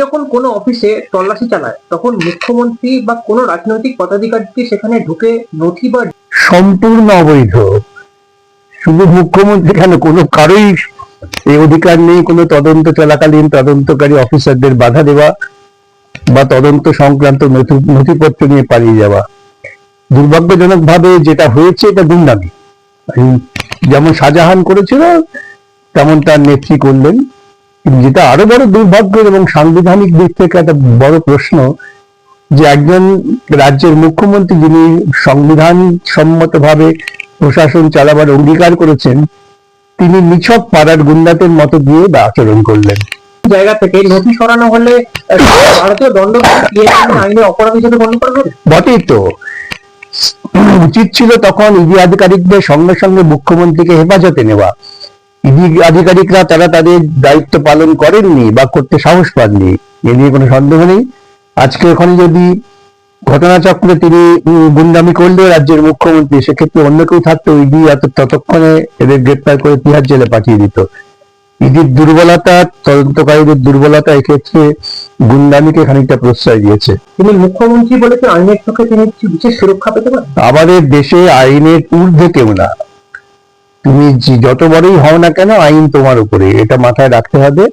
যখন কোনো অফিসে তল্লাশি চালায়, তখন মুখ্যমন্ত্রী বা কোনো রাজনৈতিক পদাধিকারী সেখানে ঢুকে নথি বা সম্পূর্ণ অবৈধ। শুধু মুখ্যমন্ত্রী কেন? কোনো কারোই এই অধিকার নেই, কোনো তদন্ত চলাকালীন তদন্তকারী অফিসারদের বাধা দেওয়া বা তদন্ত সংক্রান্ত নথিপত্র নিয়ে পালিয়ে যাওয়া। দুর্ভাগ্যজনক ভাবে যেটা হয়েছে এটা গুন্ডামি যেমন শাহজাহান করেছিল, তেমন তার নেত্রী করলেন। যেটা আরও বড় দুর্ভাগ্য এবং সাংবিধানিক দিক থেকে একটা বড় প্রশ্ন যে একজন রাজ্যের মুখ্যমন্ত্রী যিনি সংবিধান সম্মতভাবে প্রশাসন চালাবার অঙ্গীকার করেছেন তিনি নিছক পাড়ার গুন্ডাদের মতো দিয়ে আচরণ করলেন। জায়গা থেকে নথি সরানো হলে ভারতীয় দণ্ড আইনে অপরাধ হিসেবে গণ্য করা হবে? বটেই তো। উচিত ছিল তখন ইডি আধিকারিকদের সঙ্গে সঙ্গে মুখ্যমন্ত্রীকে হেফাজতে নেওয়া। ইডি আধিকারিকরা তারা তাদের দায়িত্ব পালন করেননি বা করতে সাহস পাননি এ নিয়ে কোনো সন্দেহ নেই। আজকে ওখানে যদি ঘটনাচক্রে তিনি গুন্ডামি করলেও রাজ্যের মুখ্যমন্ত্রী সেক্ষেত্রে অন্য কেউ থাকতো ইডি এত ততক্ষণে এদের গ্রেপ্তার করে তিহার জেলে পাঠিয়ে দিত। ইডির দুর্বলতা তদন্তকারীদের দুর্বলতা এক্ষেত্রে গুন্ডামিকে খানিকটা প্রশ্রয় দিয়েছে। তিনি মুখ্যমন্ত্রী বলে কি আইনের চোখে তিনি বিশেষ সুরক্ষা পেতে পারেন আমাদের দেশে আইনের ঊর্ধ্বে কেউ না। তুমি যত বড়ই হও না কেন, আইন তোমার উপরে। এটা মাথায় রাখতে হবে।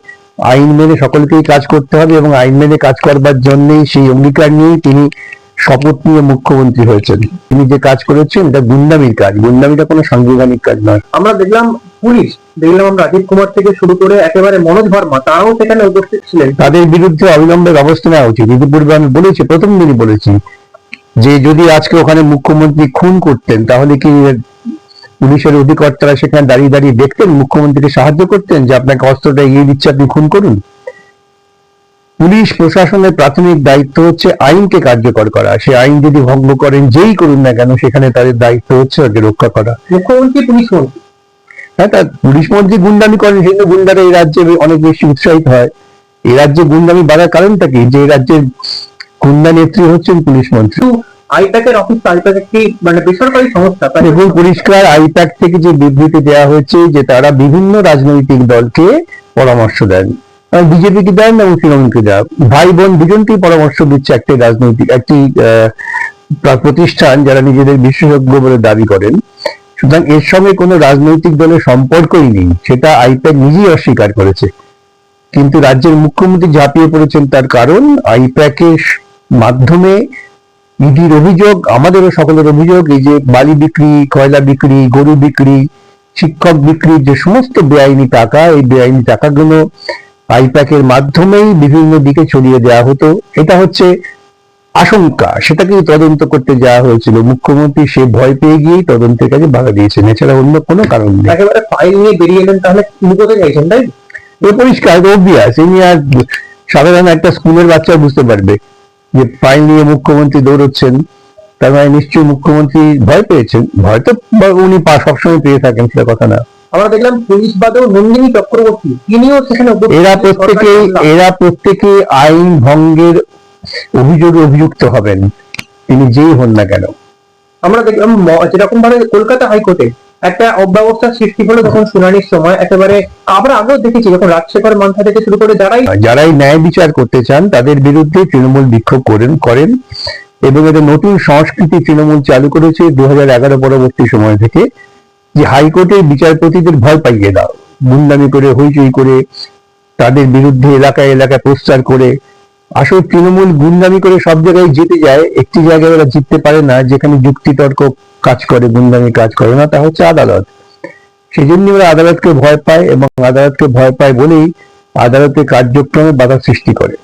আইন মেনে সকলকেই কাজ করতে হবে এবং আইন মেনে কাজ করবার জন্যই সেই অঙ্গীকার নিয়েই তিনি শপথ নিয়ে মুখ্যমন্ত্রী হয়েছেন। তিনি যে কাজ করেছেন, এটা গুন্ডামির কাজ। গুন্ডামিটা কোনো সাংবিধানিক কাজ নয়। আমরা দেখলাম পুলিশ, দেখলাম আমরা রাজীব কুমার থেকে শুরু করে একেবারে মনোজ ভার্মা, তারাও সেখানে উপস্থিত ছিলেন। তাদের বিরুদ্ধে অবিলম্বে ব্যবস্থা নেওয়া উচিত। ইতিপূর্বে আমি বলেছি, প্রথম দিনই বলেছি যে যদি আজকে ওখানে মুখ্যমন্ত্রী খুন করতেন, তাহলে কি পুলিশের অধিকর্তারা সেখানে দাঁড়িয়ে দাঁড়িয়ে দেখতেন মুখ্যমন্ত্রীকে সাহায্য করতেন যে আপনাকে অস্ত্রটা এগিয়ে দিচ্ছে আপনি খুন করুন। পুলিশ প্রশাসনের প্রাথমিক দায়িত্ব হচ্ছে আইনকে কার্যকর করা। সে আইন যদি ভঙ্গ করেন যেই করুন না কেন সেখানে তাদের দায়িত্ব হচ্ছে ওকে রক্ষা করা। মুখ্যমন্ত্রী পুলিশ মন্ত্রী? হ্যাঁ তার পুলিশ মন্ত্রী গুন্ডামি করেন সেই জন্য গুন্ডারা এই রাজ্যে অনেক বেশি উৎসাহিত হয়। এই রাজ্যে গুন্ডামি বাড়ার কারণটা কি? যে রাজ্যের গুন্ডা নেত্রী হচ্ছেন পুলিশ মন্ত্রী। আইপ্যাকের অফিস আইপ্যাক একটি মানে বেসরকারি সংস্থা এবং পরিষ্কার আইপ্যাক থেকে যে বিবৃতি দেওয়া হয়েছে যে তারা বিভিন্ন রাজনৈতিক দলকে পরামর্শ দেন। দেন এবং তৃণমূলকে দেন। ভাই বোন দুজনকেই পরামর্শ দিচ্ছে একটি রাজনৈতিক, একটি প্রতিষ্ঠান যারা নিজেদের বিশেষজ্ঞ বলে দাবি করেন। সুতরাং এর সঙ্গে কোনো রাজনৈতিক দলের সম্পর্কই নেই, সেটা আইপ্যাক নিজেই অস্বীকার করেছে। কিন্তু রাজ্যের মুখ্যমন্ত্রী ঝাঁপিয়ে পড়েছেন তার কারণ আইপ্যাকের মাধ্যমে ইডির অভিযোগ আমাদেরও সকলের অভিযোগ এই যে বালি বিক্রি কয়লা বিক্রি গরু বিক্রি শিক্ষক বিক্রির যে সমস্ত বেআইনি টাকা এই বেআইনি টাকাগুলো আইপ্যাকের মাধ্যমেই বিভিন্ন দিকে ছড়িয়ে দেওয়া হতো। এটা হচ্ছে আশঙ্কা। সেটাকে তদন্ত করতে যাওয়া হয়েছিল। মুখ্যমন্ত্রী সে ভয় পেয়ে গিয়েই তদন্তের কাজে বাধা দিয়েছেন। এছাড়া অন্য কোনো কারণ নেই। একেবারে ফাইল নিয়ে বেরিয়ে এলেন তাহলে কোথায় চাইছেন তাই? এ পরিষ্কার অভিয়াস। ইনি আর সাধারণ একটা স্কুলের বাচ্চা বুঝতে পারবে। যে ফাইল নিয়ে মুখ্যমন্ত্রী দৌড়চ্ছেন তার মানে নিশ্চয়ই মুখ্যমন্ত্রী ভয় পেয়েছেন। ভয় তো উনি সবসময় পেয়ে থাকেন সেটা কথা না। আমরা দেখলাম পুলিশ বাদেও নন্দিনী চক্রবর্তী তিনিও সেখানে এরা প্রত্যেকে এরা প্রত্যেকে আইন ভঙ্গের অভিযোগে অভিযুক্ত হবেন। তিনি যেই হন না কেন। আমরা দেখলাম যেরকম ভাবে কলকাতা হাইকোর্টে একটা অব্যবস্থার সৃষ্টি হলো যখন শুনানির সময়। একেবারে আমরা আগেও দেখেছি যখন রাজশেখর মান্থা থেকে শুরু করে যারাই যারাই ন্যায় বিচার করতে চান, তাদের বিরুদ্ধে তৃণমূল বিক্ষোভ করেন করেন। এবং এটা নতুন সংস্কৃতি তৃণমূল চালু করেছে দু হাজার এগারো পরবর্তী সময় থেকে। যে হাইকোর্টের বিচারপতিদের ভয় পাইয়ে দাও। গুন্ডামি করে, হইচই করে তাদের বিরুদ্ধে এলাকায় এলাকায় প্রচার করে আসলে তৃণমূল গুন্ডামি করে সব জায়গায় জিতে যায়, একটি জায়গায় ওরা জিততে পারে না, যেখানে যুক্তিতর্ক কাজ করে, গুন্ডামি কাজ করে, না, তা হচ্ছে আদালত। সেই জন্য ওরা আদালতকে ভয় পায় এবং আদালতকে ভয় পায় বলেই আদালতের কার্যক্রমে বাধা সৃষ্টি করে।